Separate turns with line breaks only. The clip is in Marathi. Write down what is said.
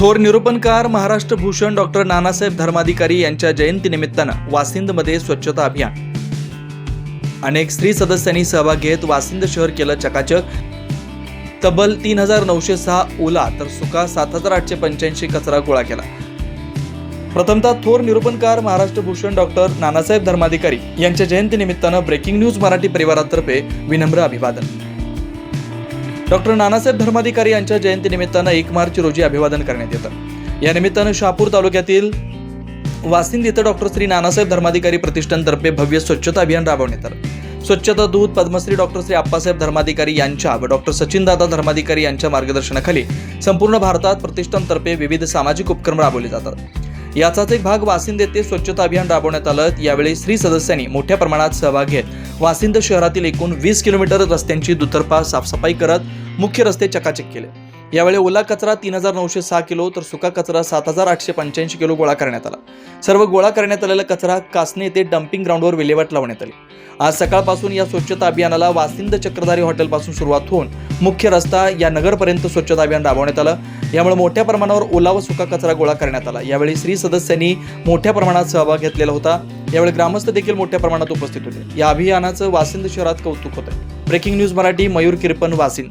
थोर निरूपणकार महाराष्ट्र भूषण डॉक्टर नानासाहेब धर्माधिकारी यांच्या जयंतीनिमित्तानं वासिंदमध्ये स्वच्छता अभियान. अनेक स्त्री सदस्यांनी सहभाग घेत वासिंद शहर केलं चकाचक. तब्बल तीन हजार नऊशे सहा ओला तर सुका सात हजार आठशे पंच्याऐंशी कचरा गोळा केला. प्रथमतः थोर निरूपणकार महाराष्ट्र भूषण डॉक्टर नानासाहेब धर्माधिकारी यांच्या जयंतीनिमित्तानं ब्रेकिंग न्यूज मराठी परिवारातर्फे विनम्र अभिवादन. डॉक्टर नानासाहेब धर्माधिकारी यांच्या जयंतीनिमित्तानं एक मार्च रोजी अभिवादन करण्यात येतं. या निमित्तानं शहापूर तालुक्यातील वासिंद इथं डॉक्टर श्री नानासाहेब धर्माधिकारी प्रतिष्ठानतर्फे भव्य स्वच्छता अभियान राबवण्यात आलं. स्वच्छता दूत पद्मश्री डॉक्टर श्री आप्पासाहेब धर्माधिकारी यांच्या व डॉक्टर सचिनदादा धर्माधिकारी यांच्या मार्गदर्शनाखाली संपूर्ण भारतात प्रतिष्ठानतर्फे विविध सामाजिक उपक्रम राबवले जातात. याचाच एक भाग वासिंद येथे स्वच्छता अभियान राबवण्यात आलं. यावेळी स्त्री सदस्यांनी मोठ्या प्रमाणात सहभाग घेत वासिंद शहरातील एकूण वीस किलोमीटर रस्त्यांची दुतर्फा साफसफाई करत मुख्य रस्ते चकाचक केले. यावेळी ओला कचरा तीन हजार नऊशे सहा किलो तर सुका कचरा सात हजार आठशे पंच्याऐंशी किलो गोळा करण्यात आला. सर्व गोळा करण्यात आलेला कचरा कासने येथे डम्पिंग ग्राउंडवर विल्हेवाट लावण्यात आली. आज सकाळपासून या स्वच्छता अभियानाला वासिंद चक्रधारी हॉटेलपासून सुरुवात होऊन मुख्य रस्ता या नगरपर्यंत स्वच्छता अभियान राबवण्यात आलं. यामुळे मोठ्या प्रमाणावर ओला व सुका कचरा गोळा करण्यात आला. यावेळी स्त्री सदस्यांनी मोठ्या प्रमाणात सहभाग घेतलेला होता. यावेळी ग्रामस्थ देखील मोठ्या प्रमाणात उपस्थित होते. या अभियानाचं वासिंद शहरात कौतुक होतं ब्रेकिंग न्यूज मराठी मयूर किरपन वासिंद.